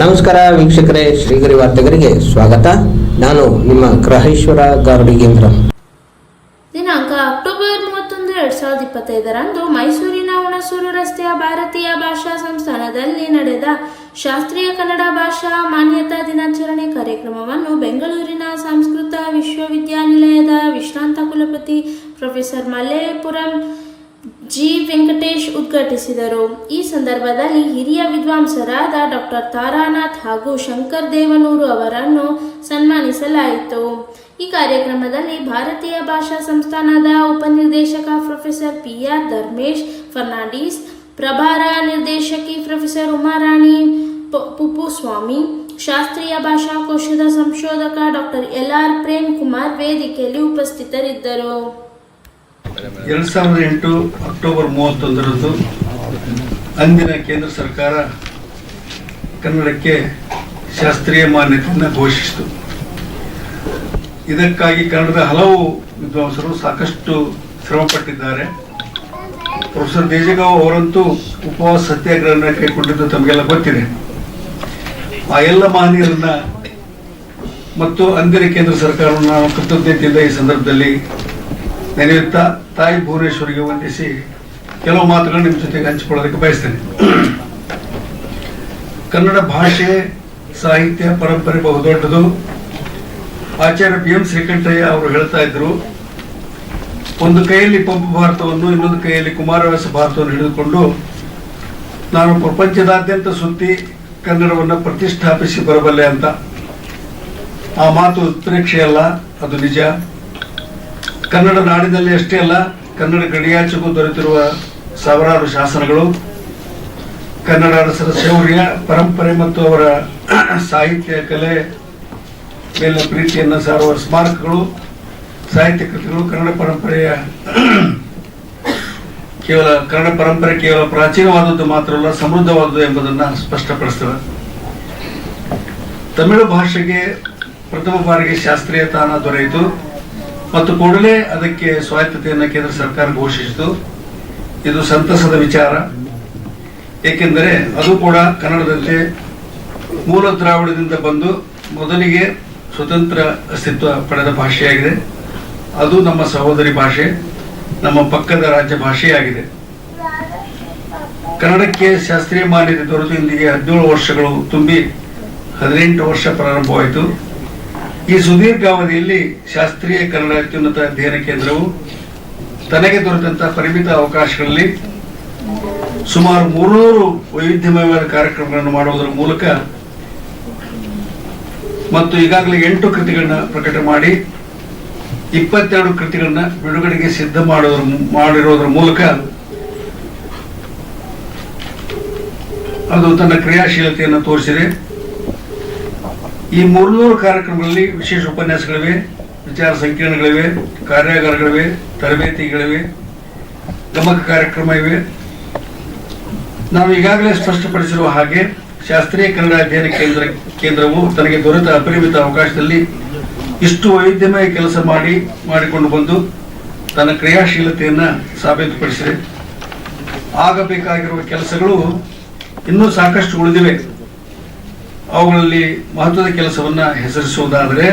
ನಮಸ್ಕಾರ ವೀಕ್ಷಕರೇ, ಶ್ರೀಗರಿ ವಾರ್ತೆಗರಿಗೆ ಸ್ವಾಗತ. ನಾನು ನಿಮ್ಮ ಗ್ರಹೇಶ್ವರ ಗಾರುಡಿಗೇಂದ್ರ ದಿನಾಂಕ ಅಕ್ಟೋಬರ್ ಮೂವತ್ತೊಂದು, ಎರಡ್ ಸಾವಿರದ ಇಪ್ಪತ್ತೈದರಂದು ಮೈಸೂರಿನ ಹುಣಸೂರು ರಸ್ತೆಯ ಭಾರತೀಯ ಭಾಷಾ ಸಂಸ್ಥಾನದಲ್ಲಿ ನಡೆದ ಶಾಸ್ತ್ರೀಯ ಕನ್ನಡ ಭಾಷಾ ಮಾನ್ಯತಾ ದಿನಾಚರಣೆ ಕಾರ್ಯಕ್ರಮವನ್ನು ಬೆಂಗಳೂರಿನ ಸಂಸ್ಕೃತ ವಿಶ್ವವಿದ್ಯಾನಿಲಯದ ವಿಶ್ರಾಂತ ಕುಲಪತಿ ಪ್ರೊಫೆಸರ್ ಮಲ್ಲೇಪುರಂ ಜಿ ವೆಂಕಟೇಶ್ ಉದ್ಘಾಟಿಸಿದರು. ಈ ಸಂದರ್ಭದಲ್ಲಿ ಹಿರಿಯ ವಿದ್ವಾಂಸರಾದ ಡಾಕ್ಟರ್ ತಾರಾನಾಥ್ ಹಾಗೂ ಶಂಕರ್ ದೇವನೂರು ಅವರನ್ನು ಸನ್ಮಾನಿಸಲಾಯಿತು. ಈ ಕಾರ್ಯಕ್ರಮದಲ್ಲಿ ಭಾರತೀಯ ಭಾಷಾ ಸಂಸ್ಥಾನದ ಉಪನಿರ್ದೇಶಕ professor P R Dharmesh, Fernandes, ಪ್ರಭಾರ ನಿರ್ದೇಶಕಿ ಪ್ರೊಫೆಸರ್ ಉಮಾರಾಣಿ ಪುಪ್ಪುಸ್ವಾಮಿ, ಶಾಸ್ತ್ರೀಯ ಭಾಷಾಕೋಶದ ಸಂಶೋಧಕ doctor L R Prem Kumar ವೇದಿಕೆಯಲ್ಲಿ ಉಪಸ್ಥಿತರಿದ್ದರು. ಎರಡ್ ಸಾವಿರದ ಎಂಟು ಅಕ್ಟೋಬರ್ ಮೂವತ್ತೊಂದರಂದು ಅಂದಿನ ಕೇಂದ್ರ ಸರ್ಕಾರ ಕನ್ನಡಕ್ಕೆ ಶಾಸ್ತ್ರೀಯ ಮಾನ್ಯತೆಯನ್ನು ಘೋಷಿಸಿತು. ಇದಕ್ಕಾಗಿ ಕನ್ನಡದ ಹಲವು ವಿದ್ವಾಂಸರು ಸಾಕಷ್ಟು ಶ್ರಮಪಟ್ಟಿದ್ದಾರೆ. ಪ್ರೊಫೆಸರ್ ದೇಜಗಾವ್ ಅವರಂತೂ ಉಪವಾಸ ಸತ್ಯಾಗ್ರಹ ಕೈಗೊಂಡಿದ್ದು ತಮಗೆಲ್ಲ ಗೊತ್ತಿದೆ. ಆ ಎಲ್ಲ ಮಹನೀಯರನ್ನ ಮತ್ತು ಅಂದಿನ ಕೇಂದ್ರ ಸರ್ಕಾರವನ್ನು ನಾವು ಕೃತಜ್ಞತೆಯಿಂದ ಈ ಸಂದರ್ಭದಲ್ಲಿ ನೆನೆಯುತ್ತಾ ತಾಯಿ ಭುವನೇಶ್ವರಿಗೆ ವಂದಿಸಿ ಕೆಲವು ಮಾತುಗಳು ನಿಮ್ಮ ಜೊತೆಗೆ ಹಂಚಿಕೊಳ್ಳೋದಕ್ಕೆ ಬಯಸ್ತೇನೆ. ಕನ್ನಡ ಭಾಷೆ ಸಾಹಿತ್ಯ ಪರಂಪರೆ ಬಹುದೊಡ್ಡದು ಆಚಾರ್ಯ ಬಿ ಎಂ ಶ್ರೀಕಂಠಯ್ಯ ಅವರು ಹೇಳ್ತಾ ಇದ್ರು, ಒಂದು ಕೈಯಲ್ಲಿ ಪಂಪ ಭಾರತವನ್ನು, ಇನ್ನೊಂದು ಕೈಯಲ್ಲಿ ಕುಮಾರವ್ಯಾಸ ಭಾರತವನ್ನು ಹಿಡಿದುಕೊಂಡು ನಾನು ಪ್ರಪಂಚದಾದ್ಯಂತ ಸುತ್ತಿ ಕನ್ನಡವನ್ನು ಪ್ರತಿಷ್ಠಾಪಿಸಿ ಬರಬಲ್ಲೆ ಅಂತ. ಆ ಮಾತು ಉತ್ಪ್ರೇಕ್ಷೆ ಅಲ್ಲ ಅದು ನಿಜ. ಕನ್ನಡ ನಾಡಿನಲ್ಲಿ ಅಷ್ಟೇ ಅಲ್ಲ, ಕನ್ನಡ ಗಡಿಯಾಚೆಗೂ ದೊರೆತಿರುವ ಸಾವಿರಾರು ಶಾಸನಗಳು ಕನ್ನಡ ಅರಸರ ಶೌರ್ಯ, ಪರಂಪರೆ ಮತ್ತು ಅವರ ಸಾಹಿತ್ಯ ಕಲೆ ಮೇಲಿನ ಪ್ರೀತಿಯನ್ನು ಸಾರುವ ಸ್ಮಾರಕಗಳು, ಸಾಹಿತ್ಯ ಕೃತಿಗಳು ಕನ್ನಡ ಪರಂಪರೆಯ ಕೇವಲ, ಕನ್ನಡ ಪರಂಪರೆ ಕೇವಲ ಪ್ರಾಚೀನವಾದದ್ದು ಮಾತ್ರವಲ್ಲ ಸಮೃದ್ಧವಾದದ್ದು ಎಂಬುದನ್ನು ಸ್ಪಷ್ಟಪಡಿಸ್ತವೆ ತಮಿಳು ಭಾಷೆಗೆ ಪ್ರಥಮ ಬಾರಿಗೆ ಶಾಸ್ತ್ರೀಯ ತಾಣ ದೊರೆಯಿತು. ಮತ್ತು ಕೂಡಲೇ ಅದಕ್ಕೆ ಸ್ವಾಯತ್ತತೆಯನ್ನು ಕೇಂದ್ರ ಸರ್ಕಾರ ಘೋಷಿಸಿತು. ಇದು ಸಂತಸದ ವಿಚಾರ. ಏಕೆಂದರೆ ಅದು ಕೂಡ ಕನ್ನಡದಂತೆ ಮೂಲ ದ್ರಾವಿಡದಿಂದ ಬಂದು ಮೊದಲಿಗೆ ಸ್ವತಂತ್ರ ಅಸ್ತಿತ್ವ ಪಡೆದ ಭಾಷೆಯಾಗಿದೆ. ಅದು ನಮ್ಮ ಸಹೋದರಿ ಭಾಷೆ, ನಮ್ಮ ಪಕ್ಕದ ರಾಜ್ಯ ಭಾಷೆಯಾಗಿದೆ. ಕನ್ನಡಕ್ಕೆ ಶಾಸ್ತ್ರೀಯ ಮಾನ್ಯತೆ ದೊರೆತು ಇಂದಿಗೆ ಹದಿನೇಳು ವರ್ಷಗಳು ತುಂಬಿ ಹದಿನೆಂಟು ವರ್ಷ ಪ್ರಾರಂಭವಾಯಿತು. ಈ ಸುದೀರ್ಘ ಅವಧಿಯಲ್ಲಿ ಶಾಸ್ತ್ರೀಯ ಕನ್ನಡ ಅತ್ಯುನ್ನತ ಅಧ್ಯಯನ ಕೇಂದ್ರವು ತನಗೆ ದೊರೆತಂತಹ ಪರಿಮಿತ ಅವಕಾಶಗಳಲ್ಲಿ ಸುಮಾರು ಮೂರ್ನೂರು ವೈವಿಧ್ಯಮಯವಾದ ಕಾರ್ಯಕ್ರಮಗಳನ್ನು ಮಾಡುವುದರ ಮೂಲಕ ಮತ್ತು ಈಗಾಗಲೇ ಎಂಟು ಕೃತಿಗಳನ್ನ ಪ್ರಕಟ ಮಾಡಿ ಇಪ್ಪತ್ತೆರಡು ಕೃತಿಗಳನ್ನ ಬಿಡುಗಡೆಗೆ ಸಿದ್ಧ ಮಾಡೋದ್ರ ಮಾಡಿರೋದ್ರ ಮೂಲಕ ಅದು ತನ್ನ ಕ್ರಿಯಾಶೀಲತೆಯನ್ನು ತೋರಿಸಿದೆ. ಈ ಮೂರ್ನೂರು ಕಾರ್ಯಕ್ರಮಗಳಲ್ಲಿ ವಿಶೇಷ ಉಪನ್ಯಾಸಗಳಿವೆ, ವಿಚಾರ ಸಂಕಿರಣಗಳಿವೆ, ಕಾರ್ಯಾಗಾರಗಳಿವೆ, ತರಬೇತಿಗಳಿವೆ, ಗಮಕ ಕಾರ್ಯಕ್ರಮ ಇವೆ. ನಾವು ಈಗಾಗಲೇ ಸ್ಪಷ್ಟಪಡಿಸಿರುವ ಹಾಗೆ ಶಾಸ್ತ್ರೀಯ ಕನ್ನಡ ಅಧ್ಯಯನ ಕೇಂದ್ರ, ಕೇಂದ್ರವು ತನಗೆ ದೊರೆತ ಅಪರಿಮಿತ ಅವಕಾಶದಲ್ಲಿ ಇಷ್ಟು ವೈವಿಧ್ಯಮಯ ಕೆಲಸ ಮಾಡಿ, ಮಾಡಿಕೊಂಡು ಬಂದು ತನ್ನ ಕ್ರಿಯಾಶೀಲತೆಯನ್ನ ಸಾಬೀತುಪಡಿಸಿದೆ. ಆಗಬೇಕಾಗಿರುವ ಕೆಲಸಗಳು ಇನ್ನೂ ಸಾಕಷ್ಟು ಉಳಿದಿವೆ. ಅವುಗಳಲ್ಲಿ ಮಹತ್ವದ ಕೆಲಸವನ್ನ ಹೆಸರಿಸುವುದಾದರೆ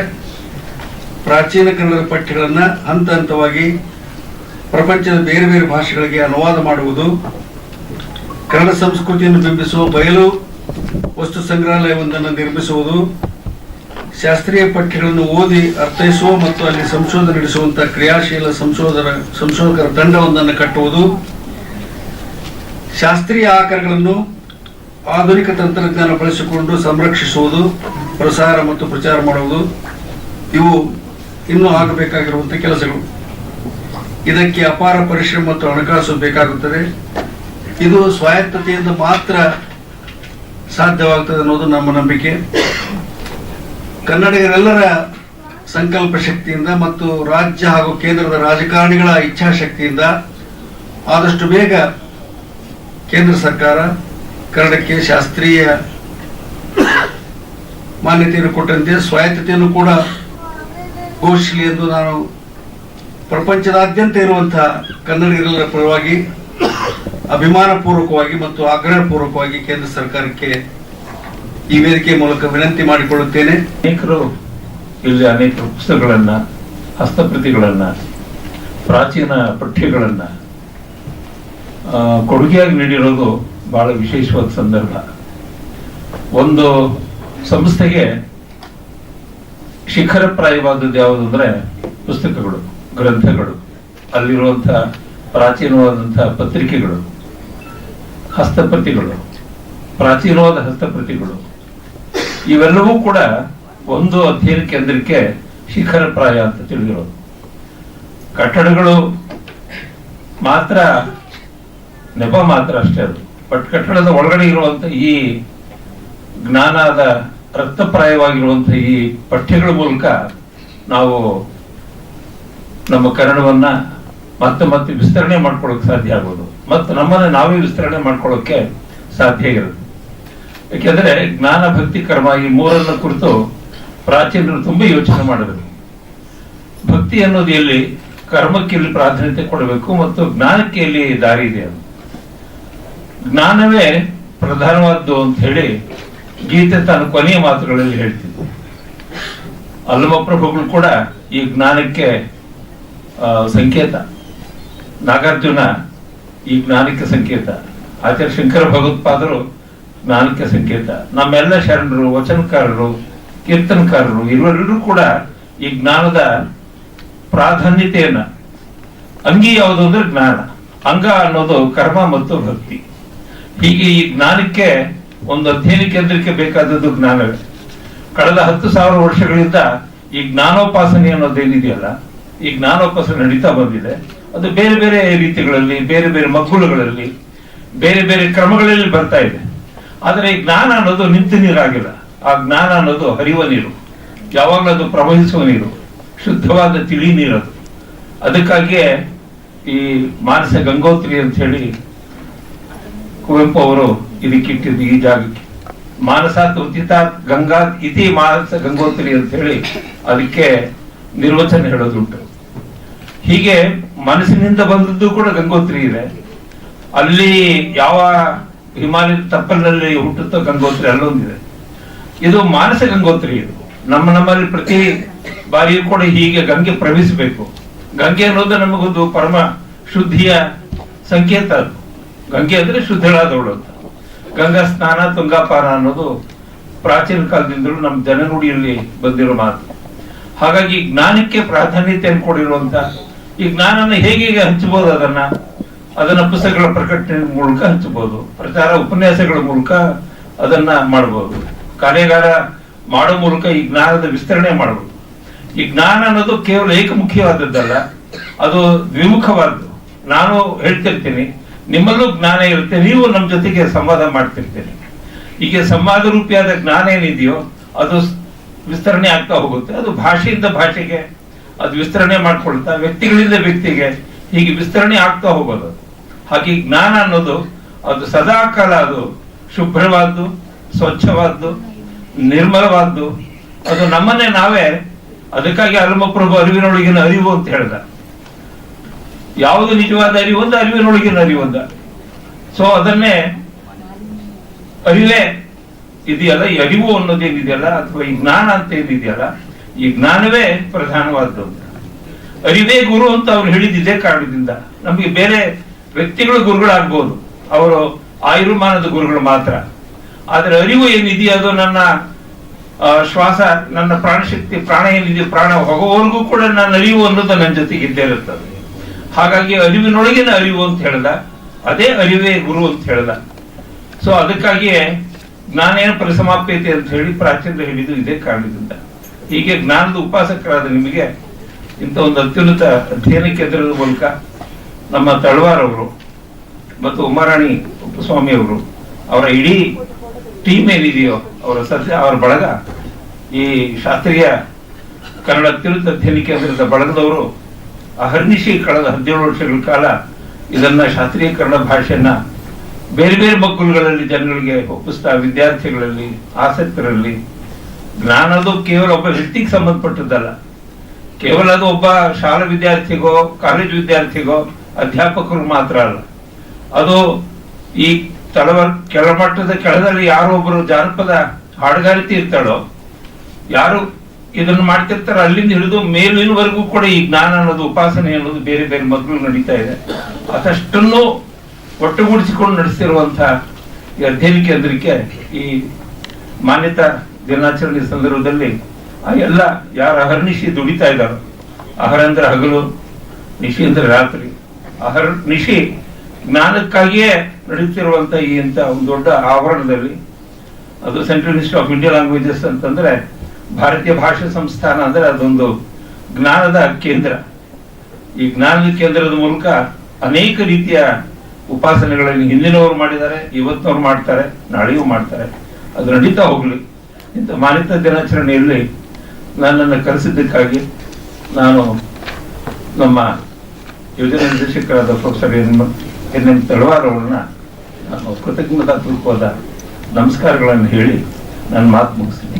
ಪ್ರಾಚೀನ ಕನ್ನಡ ಪಠ್ಯಗಳನ್ನ ಹಂತ ಹಂತವಾಗಿ ಪ್ರಪಂಚದ ಬೇರೆ ಬೇರೆ ಭಾಷೆಗಳಿಗೆ ಅನುವಾದ ಮಾಡುವುದು, ಕನ್ನಡ ಸಂಸ್ಕೃತಿಯನ್ನು ಬಿಂಬಿಸುವ ಬಯಲು ವಸ್ತು ಸಂಗ್ರಹಾಲಯವೊಂದನ್ನು ನಿರ್ಮಿಸುವುದು, ಶಾಸ್ತ್ರೀಯ ಪಠ್ಯಗಳನ್ನು ಓದಿ ಅರ್ಥೈಸುವ ಮತ್ತು ಅಲ್ಲಿ ಸಂಶೋಧನೆ ನಡೆಸುವಂತಹ ಕ್ರಿಯಾಶೀಲ ಸಂಶೋಧನ, ಸಂಶೋಧಕರ ತಂಡವೊಂದನ್ನು ಕಟ್ಟುವುದು, ಶಾಸ್ತ್ರೀಯ ಆಕಾರಗಳನ್ನು ಆಧುನಿಕ ತಂತ್ರಜ್ಞಾನ ಬಳಸಿಕೊಂಡು ಸಂರಕ್ಷಿಸುವುದು, ಪ್ರಸಾರ ಮತ್ತು ಪ್ರಚಾರ ಮಾಡುವುದು, ಇವು ಇನ್ನೂ ಆಗಬೇಕಾಗಿರುವಂತಹ ಕೆಲಸಗಳು. ಇದಕ್ಕೆ ಅಪಾರ ಪರಿಶ್ರಮ ಮತ್ತು ಹಣಕಾಸು ಬೇಕಾಗುತ್ತದೆ. ಇದು ಸ್ವಾಯತ್ತತೆಯಿಂದ ಮಾತ್ರ ಸಾಧ್ಯವಾಗುತ್ತದೆ ಅನ್ನೋದು ನಮ್ಮ ನಂಬಿಕೆ. ಕನ್ನಡಿಗರೆಲ್ಲರ ಸಂಕಲ್ಪ ಶಕ್ತಿಯಿಂದ ಮತ್ತು ರಾಜ್ಯ ಹಾಗೂ ಕೇಂದ್ರದ ರಾಜಕಾರಣಿಗಳ ಇಚ್ಛಾಶಕ್ತಿಯಿಂದ ಆದಷ್ಟು ಬೇಗ ಕೇಂದ್ರ ಸರ್ಕಾರ ಕನ್ನಡಕ್ಕೆ ಶಾಸ್ತ್ರೀಯ ಮಾನ್ಯತೆಯನ್ನು ಕೊಟ್ಟಂತೆ ಸ್ವಾಯತ್ತತೆಯನ್ನು ಕೂಡ ಘೋಷಿಸಲಿ ಎಂದು ನಾನು ಪ್ರಪಂಚದಾದ್ಯಂತ ಇರುವಂತಹ ಕನ್ನಡಿಗರ ಪರವಾಗಿ ಅಭಿಮಾನಪೂರ್ವಕವಾಗಿ ಮತ್ತು ಆಗ್ರಹಪೂರ್ವಕವಾಗಿ ಕೇಂದ್ರ ಸರ್ಕಾರಕ್ಕೆ ಈ ವೇದಿಕೆ ಮೂಲಕ ವಿನಂತಿ ಮಾಡಿಕೊಳ್ಳುತ್ತೇನೆ. ಅನೇಕರು ಇಲ್ಲಿ ಅನೇಕ ಪುಸ್ತಕಗಳನ್ನ, ಹಸ್ತಪ್ರತಿಗಳನ್ನ, ಪ್ರಾಚೀನ ಪಠ್ಯಗಳನ್ನ ಕೊಡುಗೆಯಾಗಿ ನೀಡಿರೋದು ಬಹಳ ವಿಶೇಷವಾದ ಸಂದರ್ಭ. ಒಂದು ಸಂಸ್ಥೆಗೆ ಶಿಖರಪ್ರಾಯವಾದದ್ದು ಯಾವುದು ಅಂದ್ರೆ ಪುಸ್ತಕಗಳು, ಗ್ರಂಥಗಳು ಅಲ್ಲಿರುವಂತಹ ಪ್ರಾಚೀನವಾದಂತಹ ಪತ್ರಿಕೆಗಳು, ಹಸ್ತಪ್ರತಿಗಳು, ಪ್ರಾಚೀನವಾದ ಹಸ್ತಪ್ರತಿಗಳು, ಇವೆಲ್ಲವೂ ಕೂಡ ಒಂದು ಅಧ್ಯಯನ ಕೇಂದ್ರಕ್ಕೆ ಶಿಖರಪ್ರಾಯ ಅಂತ ತಿಳಿದಿರೋದು. ಕಟ್ಟಡಗಳು ಮಾತ್ರ ನೆಪ ಮಾತ್ರ ಅಷ್ಟೇ ಅದು. ಬಟ್ ಕಟ್ಟಡದ ಒಳಗಡೆ ಇರುವಂತ ಈ ಜ್ಞಾನದ ರಕ್ತಪ್ರಾಯವಾಗಿರುವಂತಹ ಈ ಪಠ್ಯಗಳ ಮೂಲಕ ನಾವು ನಮ್ಮ ಕನ್ನಡವನ್ನ ಮತ್ತೆ ಮತ್ತೆ ವಿಸ್ತರಣೆ ಮಾಡ್ಕೊಳ್ಳೋಕೆ ಸಾಧ್ಯ ಆಗೋದು ಮತ್ತು ನಮ್ಮನ್ನ ನಾವೇ ವಿಸ್ತರಣೆ ಮಾಡ್ಕೊಳ್ಳೋಕೆ ಸಾಧ್ಯ ಇರುತ್ತೆ ಯಾಕೆಂದ್ರೆ ಜ್ಞಾನ ಭಕ್ತಿ ಕರ್ಮ ಈ ಮೂರನ್ನ ಕುರಿತು ಪ್ರಾಚೀನರು ತುಂಬಾ ಯೋಚನೆ ಮಾಡಿದ್ರು. ಭಕ್ತಿ ಅನ್ನೋದು ಎಲ್ಲಿ ಕರ್ಮಕ್ಕೆ ಇಲ್ಲಿ ಪ್ರಾಧಾನ್ಯತೆ ಕೊಡಬೇಕು ಮತ್ತು ಜ್ಞಾನಕ್ಕೆ ಎಲ್ಲಿ ದಾರಿ ಇದೆ ಅದು ಜ್ಞಾನವೇ ಪ್ರಧಾನವಾದ್ದು ಅಂತ ಹೇಳಿ ಗೀತೆ ತನ್ನ ಕೊನೆಯ ಮಾತುಗಳಲ್ಲಿ ಹೇಳ್ತಿದ್ದೆ ಅಲ್ಲಮ ಪ್ರಭುಗಳು ಕೂಡ ಈ ಜ್ಞಾನಕ್ಕೆ ಸಂಕೇತ. ನಾಗಾರ್ಜುನ ಈ ಜ್ಞಾನಕ್ಕೆ ಸಂಕೇತ. ಆಚಾರ್ಯ ಶಂಕರ ಭಗವತ್ಪಾದರು ಜ್ಞಾನಕ್ಕೆ ಸಂಕೇತ. ನಮ್ಮೆಲ್ಲ ಶರಣರು, ವಚನಕಾರರು, ಕೀರ್ತನಕಾರರು ಇವರೆಲ್ಲರೂ ಕೂಡ ಈ ಜ್ಞಾನದ ಪ್ರಾಧಾನ್ಯತೆಯನ್ನ, ಅಂಗಿ ಯಾವುದು ಅಂದ್ರೆ ಜ್ಞಾನ. ಅಂಗ ಅನ್ನೋದು ಕರ್ಮ ಮತ್ತು ಭಕ್ತಿ. ಹೀಗೆ ಈ ಜ್ಞಾನಕ್ಕೆ ಒಂದು ಅಧ್ಯಯನ ಕೇಂದ್ರಕ್ಕೆ ಬೇಕಾದದ್ದು ಜ್ಞಾನವೇ. ಕಳೆದ ಹತ್ತು ಸಾವಿರ ವರ್ಷಗಳಿಂದ ಈ ಜ್ಞಾನೋಪಾಸನೆ ಅನ್ನೋದೇನಿದೆಯಲ್ಲ ಈ ಜ್ಞಾನೋಪಾಸನೆ ನಡೀತಾ ಬಂದಿದೆ. ಅದು ಬೇರೆ ಬೇರೆ ರೀತಿಗಳಲ್ಲಿ, ಬೇರೆ ಬೇರೆ ಮಗ್ಗುಲುಗಳಲ್ಲಿ, ಬೇರೆ ಬೇರೆ ಕ್ರಮಗಳಲ್ಲಿ ಬರ್ತಾ ಇದೆ. ಆದರೆ ಈ ಜ್ಞಾನ ಅನ್ನೋದು ನಿಂತ ನೀರಾಗಿಲ್ಲ. ಆ ಜ್ಞಾನ ಅನ್ನೋದು ಹರಿಯುವ ನೀರು. ಯಾವಾಗಲೂ ಅದು ಪ್ರವಹಿಸುವ ನೀರು, ಶುದ್ಧವಾದ ತಿಳಿ ನೀರದು. ಅದಕ್ಕಾಗಿಯೇ ಈ ಮಾನಸ ಗಂಗೋತ್ರಿ ಅಂತ ಹೇಳಿ ಕುವೆಂಪು ಅವರು ಇದಕ್ಕಿಟ್ಟಿದ್ದು ಈ ಜಾಗಕ್ಕೆ. ಮಾನಸ ತುಂತಿತ ಗಂಗಾ ಇತಿ ಮಾನಸ ಗಂಗೋತ್ರಿ ಅಂತ ಹೇಳಿ ಅದಕ್ಕೆ ನಿರ್ವಚನ ಹೇಳೋದುಂಟು. ಹೀಗೆ ಮನಸ್ಸಿನಿಂದ ಬಂದದ್ದು ಕೂಡ ಗಂಗೋತ್ರಿ ಇದೆ. ಅಲ್ಲಿ ಯಾವ ಹಿಮಾಲಯ ತಪ್ಪಲಿನಲ್ಲಿ ಹುಟ್ಟುತ್ತೋ ಗಂಗೋತ್ರಿ ಅಲ್ಲೊಂದಿದೆ. ಇದು ಮಾನಸ ಗಂಗೋತ್ರಿ ಇದು. ನಮ್ಮ ನಮ್ಮಲ್ಲಿ ಪ್ರತಿ ಬಾರಿಯೂ ಕೂಡ ಹೀಗೆ ಗಂಗೆ ಪ್ರವೇಶಿಸಬೇಕು. ಗಂಗೆ ಅನ್ನೋದು ನಮಗೊಂದು ಪರಮ ಶುದ್ಧಿಯ ಸಂಕೇತ ಅದು. ಗಂಗೆ ಅಂದ್ರೆ ಶುದ್ಧಳಾದವಳು ಅಂತ. ಗಂಗಾ ಸ್ನಾನ, ತುಂಗಾಪಾನ ಅನ್ನೋದು ಪ್ರಾಚೀನ ಕಾಲದಿಂದಲೂ ನಮ್ಮ ಜನನುಡಿಯಲ್ಲಿ ಬಂದಿರೋ ಮಾತು. ಹಾಗಾಗಿ ಜ್ಞಾನಕ್ಕೆ ಪ್ರಾಧಾನ್ಯತೆಯನ್ನು ಕೊಡಿರುವಂತ ಈ ಜ್ಞಾನನ ಹೇಗೆ ಹಂಚಬಹುದು ಅದನ್ನ? ಅದನ್ನ ಪುಸ್ತಕಗಳ ಪ್ರಕಟಣೆ ಮೂಲಕ ಹಂಚಬಹುದು. ಪ್ರಚಾರ ಉಪನ್ಯಾಸಗಳ ಮೂಲಕ ಅದನ್ನ ಮಾಡಬಹುದು. ಕಾರ್ಯಾಗಾರ ಮಾಡೋ ಮೂಲಕ ಈ ಜ್ಞಾನದ ವಿಸ್ತರಣೆ ಮಾಡಬಹುದು. ಈ ಜ್ಞಾನ ಅನ್ನೋದು ಕೇವಲ ಏಕಮುಖಿಯಾದದ್ದಲ್ಲ ಅದು ದ್ವಿಮುಖವಾದ್ದು. ನಾನು ಹೇಳ್ತಿರ್ತೀನಿ ನಿಮ್ಮಲ್ಲೂ ಜ್ಞಾನ ಇರುತ್ತೆ, ನೀವು ನಮ್ಮ ಜೊತೆಗೆ ಸಂವಾದ ಮಾಡ್ತಿರ್ತೀರಿ. ಈಗ ಸಂವಾದ ರೂಪಿಯಾದ ಜ್ಞಾನ ಏನಿದೆಯೋ, ಅದು ವಿಸ್ತರಣೆ ಆಗ್ತಾ ಹೋಗುತ್ತೆ. ಅದು ಭಾಷೆಯಿಂದ ಭಾಷೆಗೆ, ಅದು ವಿಸ್ತರಣೆ ಮಾಡ್ಕೊಳ್ತಾ, ವ್ಯಕ್ತಿಗಳಿಂದ ವ್ಯಕ್ತಿಗೆ ಹೀಗೆ ವಿಸ್ತರಣೆ ಆಗ್ತಾ ಹೋಗೋದು. ಹಾಗೆ ಜ್ಞಾನ ಅನ್ನೋದು, ಅದು ಸದಾ ಕಾಲ ಅದು ಶುಭ್ರವಾದ್ದು, ಸ್ವಚ್ಛವಾದ್ದು, ನಿರ್ಮಲವಾದ್ದು. ಅದು ನಮ್ಮನ್ನೇ ನಾವೇ, ಅದಕ್ಕಾಗಿ ಅಲ್ಮಪ್ರಭು ಅರಿವಿನೊಳಗಿನ ಅರಿವು ಅಂತ ಹೇಳ್ದ. ಯಾವುದು ನಿಜವಾದ ಅರಿವೊಂದ ಅರಿವಿನೊಳಗಿನ ಅಂತ ಸೊ ಅದನ್ನೇ ಅರಿವೇ ಇದೆಯಲ್ಲ, ಈ ಅರಿವು ಅನ್ನೋದೇನಿದೆಯಲ್ಲ ಅಥವಾ ಈ ಜ್ಞಾನ ಅಂತ ಏನಿದೆಯಲ್ಲ, ಈ ಜ್ಞಾನವೇ ಪ್ರಧಾನವಾದ್ದು ಅರಿವೇ ಗುರು ಅಂತ ಅವ್ರು ಹೇಳಿದ್ದಿದ್ದೇ ಕಾರಣದಿಂದ. ನಮಗೆ ಬೇರೆ ವ್ಯಕ್ತಿಗಳು ಗುರುಗಳಾಗ್ಬೋದು. ಅವರು ಆಯುರ್ಮಾನದ ಗುರುಗಳು ಮಾತ್ರ. ಆದರೆ ಅರಿವು ಏನಿದೆಯೋ ಅದು ನನ್ನ ಶ್ವಾಸ, ನನ್ನ ಪ್ರಾಣಶಕ್ತಿ ಪ್ರಾಣ ಏನಿದೆಯೋ ಪ್ರಾಣ ಹೋಗೋವರೆಗೂ ಕೂಡ ನನ್ನ ಅರಿವು ಅನ್ನೋದು ನನ್ನ ಜೊತೆಗೆ ಇದ್ದೇ ಇರುತ್ತದೆ. ಹಾಗಾಗಿ ಅರಿವಿನೊಳಗಿನ ಅರಿವು ಅಂತ ಹೇಳ್ದ ಅದೇ ಅರಿವೇ ಗುರು ಅಂತ ಹೇಳ್ದ ಸೊ ಅದಕ್ಕಾಗಿಯೇ ಜ್ಞಾನೇನ ಪರಿಸಮಾಪ್ಯತೆ ಅಂತ ಹೇಳಿ ಪ್ರಾಚೀನರು ಹೇಳಿದ್ದು ಇದೇ ಕಾರಣದಿಂದ. ಹೀಗೆ ಜ್ಞಾನದ ಉಪಾಸಕರಾದ ನಿಮಗೆ ಇಂಥ ಒಂದು ಅತ್ಯುನ್ನತ ಅಧ್ಯಯನ ಕೇಂದ್ರದ ಮೂಲಕ ನಮ್ಮ ತಳವಾರ್ ಅವರು ಮತ್ತು ಉಮಾರಾಣಿ ಉಪಸ್ವಾಮಿ ಅವರು ಅವರ ಇಡೀ ಟೀಮ್ ಏನಿದೆಯೋ ಅವರ ಸದ್ಯ ಅವರ ಬಳಗ ಈ ಶಾಸ್ತ್ರೀಯ ಕನ್ನಡ ಅತ್ಯುನ್ನತ ಅಧ್ಯಯನ ಕೇಂದ್ರದ ಬಳಗದವರು ಅಹರ್ನಿಶಿ ಕಳೆದ ಹದಿನೇಳು ವರ್ಷಗಳ ಕಾಲ ಇದನ್ನ ಶಾಸ್ತ್ರೀಯ ಕನ್ನಡ ಭಾಷೆಯನ್ನ ಬೇರೆ ಬೇರೆ ಮಕ್ಕಳುಗಳಲ್ಲಿ ಜನಗಳಿಗೆ ಒಪ್ಪಿಸ್ತಾ, ವಿದ್ಯಾರ್ಥಿಗಳಲ್ಲಿ, ಆಸಕ್ತರಲ್ಲಿ ಜ್ಞಾನದು ಕೇವಲ ಒಬ್ಬ ವ್ಯಕ್ತಿಗೆ ಸಂಬಂಧಪಟ್ಟದ್ದಲ್ಲ. ಕೇವಲ ಅದು ಒಬ್ಬ ಶಾಲಾ ವಿದ್ಯಾರ್ಥಿಗೋ, ಕಾಲೇಜು ವಿದ್ಯಾರ್ಥಿಗೋ, ಅಧ್ಯಾಪಕರು ಮಾತ್ರ ಅಲ್ಲ. ಅದು ಈ ತಳವ ಕೆಳಮಟ್ಟದ, ಕೆಳದಲ್ಲಿ ಯಾರೋ ಒಬ್ಬರು ಜಾನಪದ ಹಾಡುಗಾರಿಕೆ ಇರ್ತಾಳೋ, ಯಾರು ಇದನ್ನು ಮಾಡ್ತಿರ್ತಾರೆ. ಅಲ್ಲಿಂದ ಹಿಡಿದು ಮೇಲಿನವರೆಗೂ ಕೂಡ ಈ ಜ್ಞಾನ ಅನ್ನೋದು, ಉಪಾಸನೆ ಅನ್ನೋದು ಬೇರೆ ಬೇರೆ ಮಕ್ಕಳು ನಡೀತಾ ಇದೆ. ಅದಷ್ಟನ್ನು ಒಟ್ಟುಗೂಡಿಸಿಕೊಂಡು ನಡೆಸಿರುವಂತಹ ಈ ಅಧ್ಯಯನ ಕೇಂದ್ರಕ್ಕೆ ಈ ಮಾನ್ಯತಾ ದಿನಾಚರಣೆ ಸಂದರ್ಭದಲ್ಲಿ ಆ ಎಲ್ಲ ಯಾರು ಅಹರ್ನಿಶಿ ದುಡಿತಾ ಇದ್ದಾರೋ ಅಹರ ಅಂದ್ರೆ ಹಗಲು, ನಿಶಿ ಅಂದ್ರೆ ರಾತ್ರಿ, ಅಹರ್ ನಿಶಿ ಜ್ಞಾನಕ್ಕಾಗಿಯೇ ನಡೀತಿರುವಂತಹ ಈ ಅಂತ ಒಂದು ದೊಡ್ಡ ಆವರಣದಲ್ಲಿ, ಅದು central institute of Indian languages ಅಂತಂದ್ರೆ ಭಾರತೀಯ ಭಾಷಾ ಸಂಸ್ಥಾನ ಅಂದ್ರೆ ಅದೊಂದು ಜ್ಞಾನದ ಕೇಂದ್ರ. ಈ ಜ್ಞಾನದ ಕೇಂದ್ರದ ಮೂಲಕ ಅನೇಕ ರೀತಿಯ ಉಪಾಸನೆಗಳನ್ನು ಹಿಂದಿನವರು ಮಾಡಿದ್ದಾರೆ, ಇವತ್ತಿನವ್ರು ಮಾಡ್ತಾರೆ, ನಾಳೆಯೂ ಮಾಡ್ತಾರೆ. ಅದು ನಡೀತಾ ಹೋಗ್ಲಿ. ಇಂಥ ಮಾನ್ಯತಾ ದಿನಾಚರಣೆಯಲ್ಲಿ ನನ್ನನ್ನು ಕರೆಸಿದ್ದಕ್ಕಾಗಿ ನಾನು ನಮ್ಮ ಯೋಜನಾ ನಿರ್ದೇಶಕರಾದ professor N N N Talwar ಅವರನ್ನ ನಾನು ಕೃತಜ್ಞತಾಪೂರ್ವಕವಾದ ನಮಸ್ಕಾರಗಳನ್ನು ಹೇಳಿ ನನ್ನ ಮಾತು ಮುಗಿಸ್ತೀನಿ.